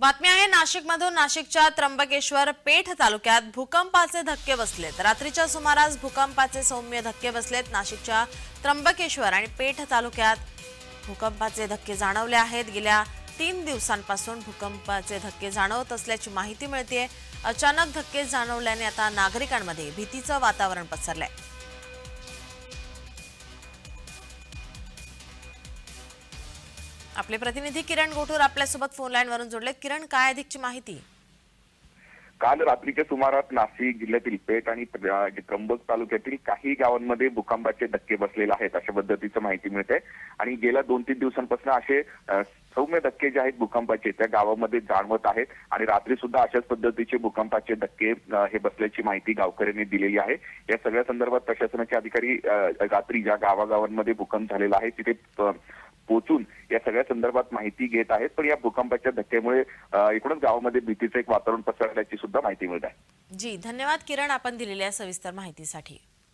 बातमी आहे नाशिकमधून नाशिकच्या त्र्यंबकेश्वर पेठ तालुक्यात भूकंपाचे धक्के बसलेत. रात्रीच्या सुमारास भूकंपाचे सौम्य धक्के बसलेत नाशिकच्या त्र्यंबकेश्वर आणि पेठ तालुक्यात. भूकंपाचे धक्के जाणवले आहेत. गेल्या तीन दिवसांपासून भूकंपाचे धक्के जाणवत असल्याची माहिती मिळते अचानक धक्के जाणवल्याने आता नागरिकांमध्ये भीतीचं वातावरण पसरलंय. आपले प्रतिनिधी किरण गोठूर आपल्यासोबत फोन लाईनवरून जोडले. किरण काय अधिकची माहिती? काल रात्रीच्या सुमारास नाशिक जिल्ह्यातील पेठ आणि त्र्यंबक तालुक्यातील काही गावांमध्ये भूकंपाचे धक्के बसलेले आहेत अशा पद्धतीचं माहिती मिळते. आणि गेल्या दोन तीन दिवसांपासून असे सौम्य धक्के जे आहेत भूकंपाचे त्या गावामध्ये जाणवत आहेत. आणि रात्री सुद्धा अशाच पद्धतीचे भूकंपाचे धक्के हे बसल्याची माहिती गावकऱ्यांनी दिलेली आहे. या सगळ्या संदर्भात प्रशासनाचे अधिकारी रात्री ज्या गावागावांमध्ये भूकंप झालेला आहे तिथे पोहोचून या सगळ्या संदर्भात माहिती घेत आहेत. पण या भूकंपाच्या धक्क्यामुळे एकूणच गावामध्ये भीतीचं एक वातावरण पसरल्याची सुद्धा माहिती मिळत आहे. जी धन्यवाद किरण आपण दिलेल्या सविस्तर माहितीसाठी.